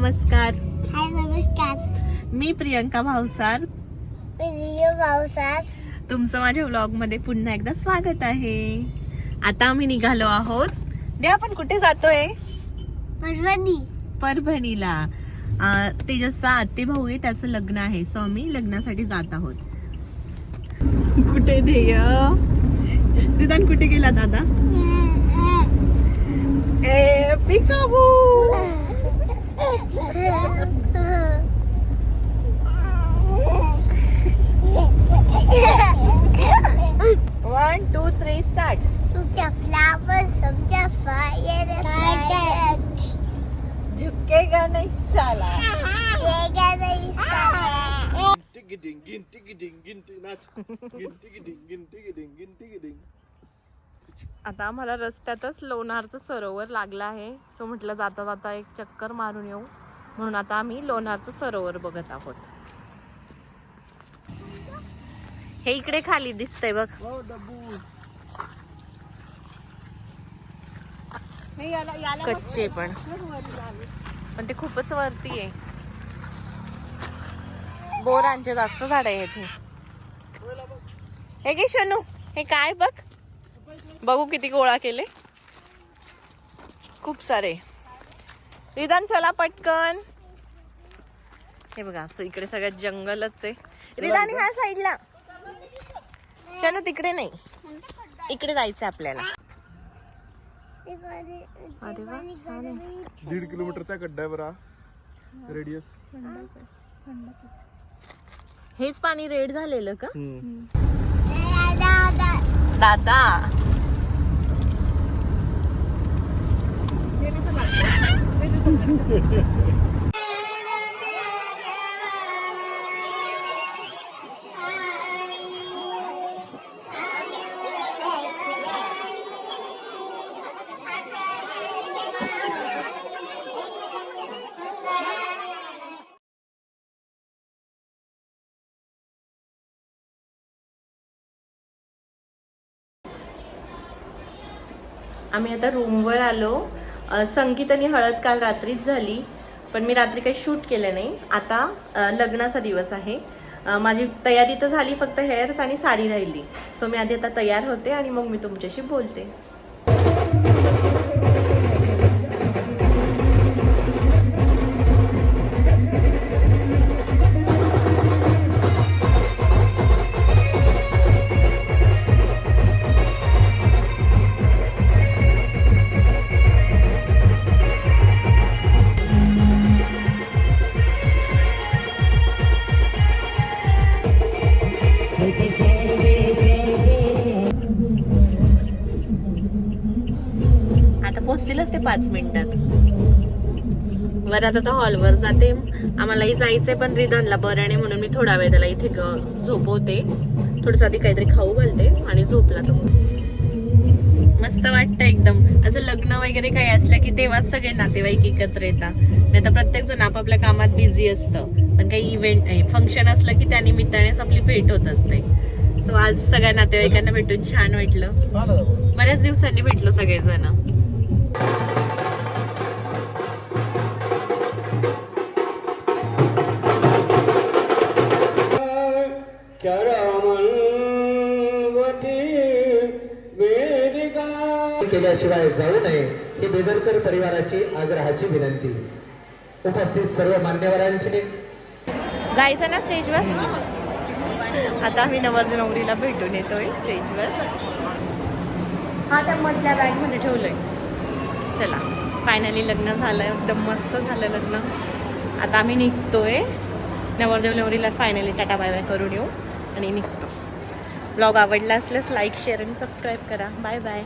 नमस्कार. हाय नमस्कार. मी प्रियंका भावसार प्रिय पावसात तुमचं माझ्या व्लॉगमध्ये पुन्हा एकदा स्वागत आहे. आता आम्ही निघालो आहोत. दे आपण कुठे जातोय? परभणी. परभणीला. तेजसचा आत्ते भाऊ आहे त्याचं लग्न आहे. सो आम्ही लग्नासाठी जात आहोत. कुठे ध्येय? रिदान कुठे गेला दादा? ए पिकाबू. वन टू थ्री स्टार्ट तुमच्या फ्लावर्स आमच्या फायर फायर झुकेगा नहीं साला येगा नाही साला. Tiggy ding gin tiggy ding gin tig नाच gin tiggy ding gin tiggy ding gin tiggy ding आता आम्हाला रस्त्यातच लोणारचं सरोवर लागलं आहे. सो म्हटलं जाता जाता एक चक्कर मारून येऊ. म्हणून आता आम्ही लोणारचं सरोवर बघत आहोत. हे इकडे खाली दिसतंय बघ. डब्बू. कच्चे पण. पण ते खूपच वरती आहे. बोरांचे जास्त झाड आहे इथे हे घे शनू हे काय बघ? बघू किती गोळा केले. खूप सारे. रिदान चला पटकन. हे बघा असं इकडे सगळ्यात जंगलच आहे. रिदान ह्या साईडला. शनू तिकडे नाही. इकडे जायचं आपल्याला. अरे वा छान आहे. दीड किलोमीटरचा खड्डा आहे बरा रेडियस हेच पाणी रेड झालेलं का? दादा, दादा आम्ही आता रूमवर आलो. अ, संगीत आणि हळद काल रात्रीच झाली पण मी रात्री काही शूट केलं नाही. आता लग्नाचा दिवस आहे. माझी तयारी तर झाली फक्त हेअर्स आणि साडी राहिली. सो मी आधी आता तयार होते आणि मग मी तुमच्याशी बोलते. आता पोचतीलच ते पाच मिनिटात. बरं आता तर हॉलवर जाते. आम्हालाही जायचंय पण रिदनला बरं नाही म्हणून मी थोडा वेळ त्याला इथे झोपवते. थोडस आधी काहीतरी खाऊ घालते आणि झोपला तो. मस्त वाटतं एकदम. असं लग्न वगैरे काही असलं की तेव्हाच सगळे नातेवाईक एकत्र येतात. नाही तर प्रत्येक जण आपापल्या कामात बिझी असतं. पण काही इव्हेंट फंक्शन असलं की त्या निमित्तानेच आपली भेट होत असते. सो आज सगळ्या नातेवाईकांना भेटून छान वाटलं. बऱ्याच दिवसांनी भेटलो सगळेजण. केल्याशिवाय जाऊ नये ही बेदरकर परिवाराची आग्रहाची विनंती. उपस्थित सर्व मान्यवरांचे. जायचं ना स्टेजवर? आता आम्ही नवर नवरीला भेटून येतोय स्टेजवर. हा त्या मधल्या बॅगमध्ये ठेवलंय. चला. फायनली लग्न झालं एकदम मस्त झालं लग्न. आता आम्ही निघतोय. नवरदेव नवरीला फायनली टाटा बाय बाय करून येऊ आणि निघतो. ब्लॉग आवडला असल्यास लाईक शेअर आणि सबस्क्राईब करा. Bye bye